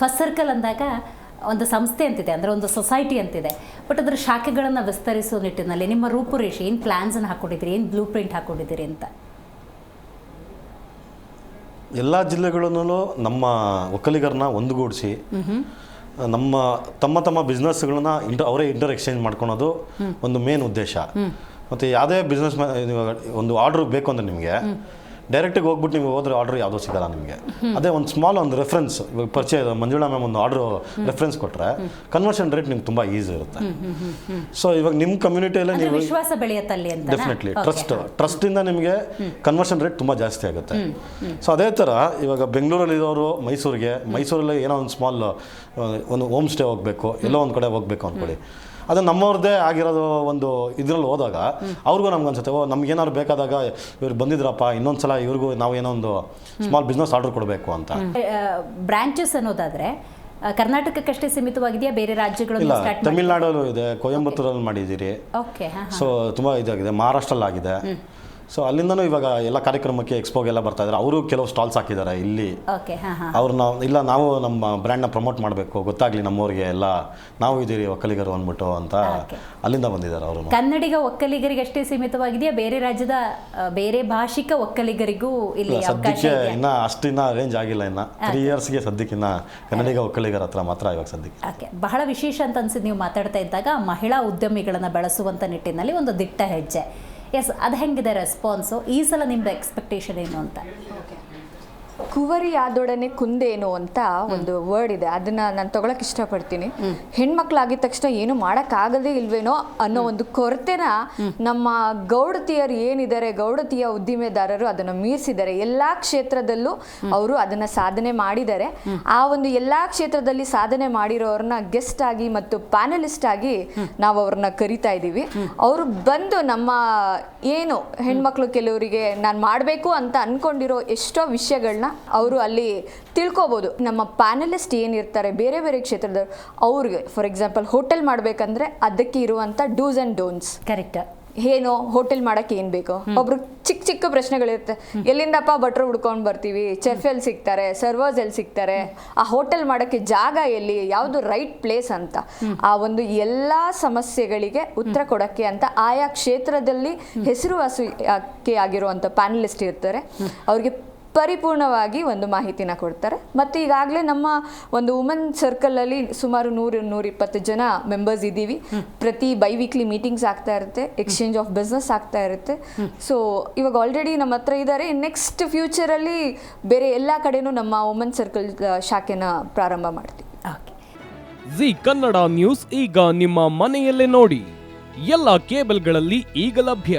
First circle ಅಂದಾಗ ಒಂದು ಸಂಸ್ಥೆ ಅಂತಿದೆ ಅಂದರೆ ಒಂದು ಸೊಸೈಟಿ ಅಂತಿದೆ. ಬಟ್ ಅದರ ಶಾಖೆಗಳನ್ನು ವಿಸ್ತರಿಸೋ ನಿಟ್ಟಿನಲ್ಲಿ ನಿಮ್ಮ ರೂಪುರೇಷೆ ಏನು ಪ್ಲ್ಯಾನ್ಸನ್ನು ಹಾಕ್ಕೊಂಡಿದ್ದೀರಿ ಏನು ಬ್ಲೂ ಪ್ರಿಂಟ್ ಹಾಕ್ಕೊಂಡಿದ್ದೀರಿ ಅಂತ? ಎಲ್ಲ ಜಿಲ್ಲೆಗಳನ್ನೂ ನಮ್ಮ ಒಕ್ಕಲಿಗರನ್ನ ಒಂದುಗೂಡಿಸಿ ನಮ್ಮ ತಮ್ಮ ತಮ್ಮ ಬಿಸ್ನೆಸ್ಗಳನ್ನ ಇಂಟರ್ ಅವರೇ ಇಂಟರ್ ಎಕ್ಸ್ಚೇಂಜ್ ಮಾಡ್ಕೊಳೋದು ಒಂದು ಮೇನ್ ಉದ್ದೇಶ. ಮತ್ತು ಯಾವುದೇ ಬಿಸ್ನೆಸ್ ಒಂದು ಆರ್ಡ್ರ್ ಬೇಕು ಅಂದರೆ ನಿಮಗೆ ಡೈರೆಕ್ಟಿಗೆ ಹೋಗ್ಬಿಟ್ಟು ನಿಮಗೆ ಹೋದ್ರೆ ಆರ್ಡ್ರ್ ಯಾವುದೋ ಸಿಗಲ್ಲ ನಿಮಗೆ. ಅದೇ ಒಂದು ಸ್ಮಾಲ್ ಒಂದು ರೆಫರೆನ್ಸ್ ಇವಾಗ ಪರಿಚಯ ಮಂಜುಳಾ ಮ್ಯಾಮ್ ಒಂದು ಆರ್ಡ್ರ್ ರೆಫರೆನ್ಸ್ ಕೊಟ್ಟರೆ ಕನ್ವರ್ಷನ್ ರೇಟ್ ನಿಮ್ಗೆ ತುಂಬ ಈಸಿ ಇರುತ್ತೆ. ಸೊ ಇವಾಗ ನಿಮ್ಮ ಕಮ್ಯುನಿಟಿಯಲ್ಲೇ ನೀವು ವಿಶ್ವಾಸ ಬೆಳೆಯುತ್ತಲ್ಲಿ ಡೆಫಿನೆಟ್ಲಿ ಟ್ರಸ್ಟ್ ಟ್ರಸ್ಟಿಂದ ನಿಮಗೆ ಕನ್ವರ್ಷನ್ ರೇಟ್ ತುಂಬ ಜಾಸ್ತಿ ಆಗುತ್ತೆ. ಸೊ ಅದೇ ಥರ ಇವಾಗ ಬೆಂಗಳೂರಲ್ಲಿ ಇರೋರು ಮೈಸೂರಿಗೆ ಮೈಸೂರಲ್ಲಿ ಏನೋ ಒಂದು ಸ್ಮಾಲ್ ಒಂದು ಹೋಮ್ ಸ್ಟೇ ಹೋಗಬೇಕು ಎಲ್ಲೋ ಒಂದು ಕಡೆ ಹೋಗಬೇಕು ಅಂದ್ಕೊಳ್ಳಿ ಅದು ನಮ್ಮವ್ರದ್ದೇ ಆಗಿರೋದು ಒಂದು ಇದ್ರಲ್ಲಿ ಹೋದಾಗ ಅವ್ರಿಗೂ ನಮ್ಗೆ ಅನ್ಸುತ್ತೆ ಓ ನಮ್ಗೆ ಏನಾದ್ರು ಬೇಕಾದಾಗ ಇವ್ರು ಬಂದಿದ್ರಪ್ಪ ಇನ್ನೊಂದು ಸಲ ಇವ್ರಿಗೂ ನಾವು ಏನೋ ಒಂದು ಸ್ಮಾಲ್ ಬಿಸ್ನೆಸ್ ಆರ್ಡರ್ ಕೊಡಬೇಕು ಅಂತ. ಬ್ರಾಂಚಸ್ ಅನ್ನೋದಾದ್ರೆ ಕರ್ನಾಟಕಕ್ಕಷ್ಟೇ ಸೀಮಿತವಾಗಿದೆಯಾ? ಬೇರೆ ರಾಜ್ಯಗಳು ಇಲ್ಲ ತಮಿಳ್ನಾಡಲ್ಲೂ ಇದೆ ಕೊಯಂಬತ್ತೂರಲ್ಲಿ ಮಾಡಿದ್ದೀರಿ. ಓಕೆ ಸೊ ತುಂಬ ಇದಾಗಿದೆ ಮಹಾರಾಷ್ಟ್ರಲ್ಲಿ ಆಗಿದೆ ಸೊ ಅಲ್ಲಿಂದನೂ ಇವಾಗ ಎಲ್ಲ ಕಾರ್ಯಕ್ರಮಕ್ಕೆ ಎಕ್ಸ್ಪೋಗೆಲ್ಲ ಬರ್ತಾ ಇದ್ದಾರೆ ಅವರು ಕೆಲವು ಸ್ಟಾಲ್ಸ್ ಹಾಕಿದ್ದಾರೆ ಇಲ್ಲಿ. ಓಕೆ ನಾವು ಹಾಂ. ಅವ್ರನ್ನ ಇಲ್ಲ ನಾವು ನಮ್ಮ ಬ್ರ್ಯಾಂಡ್ನ ಪ್ರಮೋಟ್ ಮಾಡಬೇಕು. ಗೊತ್ತಾಗ್ಲಿ ನಮ್ಮವ್ರಿಗೆ ಎಲ್ಲ. ನಾವು ಇದ್ದೀರಿ ಒಕ್ಕಲಿಗರು ಅಂದ್ಬಿಟ್ಟು ಅಂತ ಅಲ್ಲಿಂದ ಬಂದಿದ್ದಾರೆ ಅವರು. ಕನ್ನಡಿಗ ಒಕ್ಕಲಿಗರಿಗೆ ಅಷ್ಟೇ ಸೀಮಿತವಾಗಿದೆಯಾ? ಬೇರೆ ರಾಜ್ಯದ ಬೇರೆ ಭಾಷಿಕ ಒಕ್ಕಲಿಗರಿಗೂ ಇಲ್ಲಿ ಸದ್ಯಕ್ಕೆ ಇನ್ನ ಅಷ್ಟು ಇನ್ನ. ರೇಂಜ್ ಆಗಿಲ್ಲ ಇನ್ನ ತ್ರೀ ಇಯರ್ಸ್ಗೆ ಸದ್ಯಕ್ಕಿನ್ನ ಕನ್ನಡಿಗ ಒಕ್ಕಲಿಗರ ಹತ್ರ ಮಾತ್ರ ಇವಾಗ ಸದ್ಯಕ್ಕೆ. ಓಕೆ ಬಹಳ ವಿಶೇಷ ಅಂತ ಅನ್ಸಿದ್ ನೀವು ಮಾತಾಡ್ತಾ ಇದ್ದಾಗ ಮಹಿಳಾ ಉದ್ಯಮಿಗಳನ್ನು ಬೆಳೆಸುವಂಥ ನಿಟ್ಟಿನಲ್ಲಿ ಒಂದು ದಿಟ್ಟ ಹೆಜ್ಜೆ. ಎಸ್ ಅದು ಹೆಂಗಿದೆ ರೆಸ್ಪಾನ್ಸು ಈ ಸಲ ನಿಮ್ದು ಎಕ್ಸ್ಪೆಕ್ಟೇಷನ್ ಏನು ಅಂತ? ಕುವರಿ ಆದೊಡನೆ ಕುಂದೇನು ಅಂತ ಒಂದು ವರ್ಡ್ ಇದೆ. ಅದನ್ನ ನಾನು ತಗೊಳಕ್ ಇಷ್ಟಪಡ್ತೀನಿ. ಹೆಣ್ಮಕ್ಳಾಗಿದ ತಕ್ಷಣ ಏನು ಆಗದೇ ಇಲ್ವೇನೋ ಅನ್ನೋ ಒಂದು ಕೊರತೆನ ನಮ್ಮ ಗೌಡತಿಯರು ಏನಿದ್ದಾರೆ, ಗೌಡತಿಯ ಉದ್ದಿಮೆದಾರರು ಅದನ್ನು ಮೀರಿಸಿದ್ದಾರೆ. ಎಲ್ಲಾ ಕ್ಷೇತ್ರದಲ್ಲೂ ಅವರು ಅದನ್ನ ಸಾಧನೆ ಮಾಡಿದ್ದಾರೆ. ಆ ಒಂದು ಎಲ್ಲಾ ಕ್ಷೇತ್ರದಲ್ಲಿ ಸಾಧನೆ ಮಾಡಿರೋರನ್ನ ಗೆಸ್ಟ್ ಆಗಿ ಮತ್ತು ಪ್ಯಾನಲಿಸ್ಟ್ ಆಗಿ ನಾವು ಅವ್ರನ್ನ ಕರಿತಾ ಇದ್ದೀವಿ ಅವರು ಬಂದು ನಮ್ಮ ಏನು ಹೆಣ್ಮಕ್ಳು ಕೆಲವರಿಗೆ ನಾನು ಮಾಡಬೇಕು ಅಂತ ಅನ್ಕೊಂಡಿರೋ ಎಷ್ಟೋ ವಿಷಯಗಳನ್ನ ಅವರು ಅಲ್ಲಿ ತಿಳ್ಕೊಬೋದು. ನಮ್ಮ ಪ್ಯಾನಲಿಸ್ಟ್ ಏನಿರ್ತಾರೆ ಬೇರೆ ಬೇರೆ ಕ್ಷೇತ್ರದವ್ರು ಅವ್ರಿಗೆ ಫಾರ್ ಎಕ್ಸಾಂಪಲ್ ಹೋಟೆಲ್ ಮಾಡಬೇಕಂದ್ರೆ ಅದಕ್ಕೆ ಇರುವಂಥ ಡೂಸ್ ಆ್ಯಂಡ್ ಡೋನ್ಸ್ ಕರೆಕ್ಟ್ ಏನು ಹೋಟೆಲ್ ಮಾಡಕ್ಕೆ ಏನು ಬೇಕು. ಒಬ್ರು ಚಿಕ್ಕ ಚಿಕ್ಕ ಪ್ರಶ್ನೆಗಳಿರುತ್ತೆ. ಎಲ್ಲಿಂದಪ್ಪ ಭಟ್ರು ಹುಡ್ಕೊಂಡು ಬರ್ತೀವಿ? ಚೆಫ್ ಎಲ್ಲಿ ಸಿಗ್ತಾರೆ? ಸರ್ವರ್ಸ್ ಎಲ್ಲಿ ಸಿಗ್ತಾರೆ? ಆ ಹೋಟೆಲ್ ಮಾಡಕ್ಕೆ ಜಾಗ ಎಲ್ಲಿ? ಯಾವುದು ರೈಟ್ ಪ್ಲೇಸ್ ಅಂತ. ಆ ಒಂದು ಎಲ್ಲ ಸಮಸ್ಯೆಗಳಿಗೆ ಉತ್ತರ ಕೊಡಕ್ಕೆ ಅಂತ ಆಯಾ ಕ್ಷೇತ್ರದಲ್ಲಿ ಹೆಸರುವಾಸಿ ಆಗಿರುವಂಥ ಪ್ಯಾನಲಿಸ್ಟ್ ಇರ್ತಾರೆ. ಅವ್ರಿಗೆ ಪರಿಪೂರ್ಣವಾಗಿ ಒಂದು ಮಾಹಿತಿನ ಕೊಡ್ತಾರೆ. ಮತ್ತು ಈಗಾಗಲೇ ನಮ್ಮ ಒಂದು ವುಮೆನ್ ಸರ್ಕಲಲ್ಲಿ ಸುಮಾರು ನೂರು ನೂರಿಪ್ಪತ್ತು ಜನ ಮೆಂಬರ್ಸ್ ಇದ್ದೀವಿ. ಪ್ರತಿ ಬೈ ವೀಕ್ಲಿ ಮೀಟಿಂಗ್ಸ್ ಆಗ್ತಾ ಇರುತ್ತೆ ಎಕ್ಸ್ಚೇಂಜ್ ಆಫ್ ಬಿಸ್ನೆಸ್ ಆಗ್ತಾ ಇರುತ್ತೆ. ಸೊ ಇವಾಗ ಆಲ್ರೆಡಿ ನಮ್ಮ ಹತ್ರ ಇದ್ದಾರೆ ನೆಕ್ಸ್ಟ್ ಫ್ಯೂಚರಲ್ಲಿ ಬೇರೆ ಎಲ್ಲ ಕಡೆನೂ ನಮ್ಮ ವುಮೆನ್ ಸರ್ಕಲ್ ಶಾಖೆನ ಪ್ರಾರಂಭ ಮಾಡ್ತೀವಿ. ಜಿ ಕನ್ನಡ ನ್ಯೂಸ್ ಈಗ ನಿಮ್ಮ ಮನೆಯಲ್ಲೇ ನೋಡಿ. ಎಲ್ಲ ಕೇಬಲ್ಗಳಲ್ಲಿ ಈಗ ಲಭ್ಯ.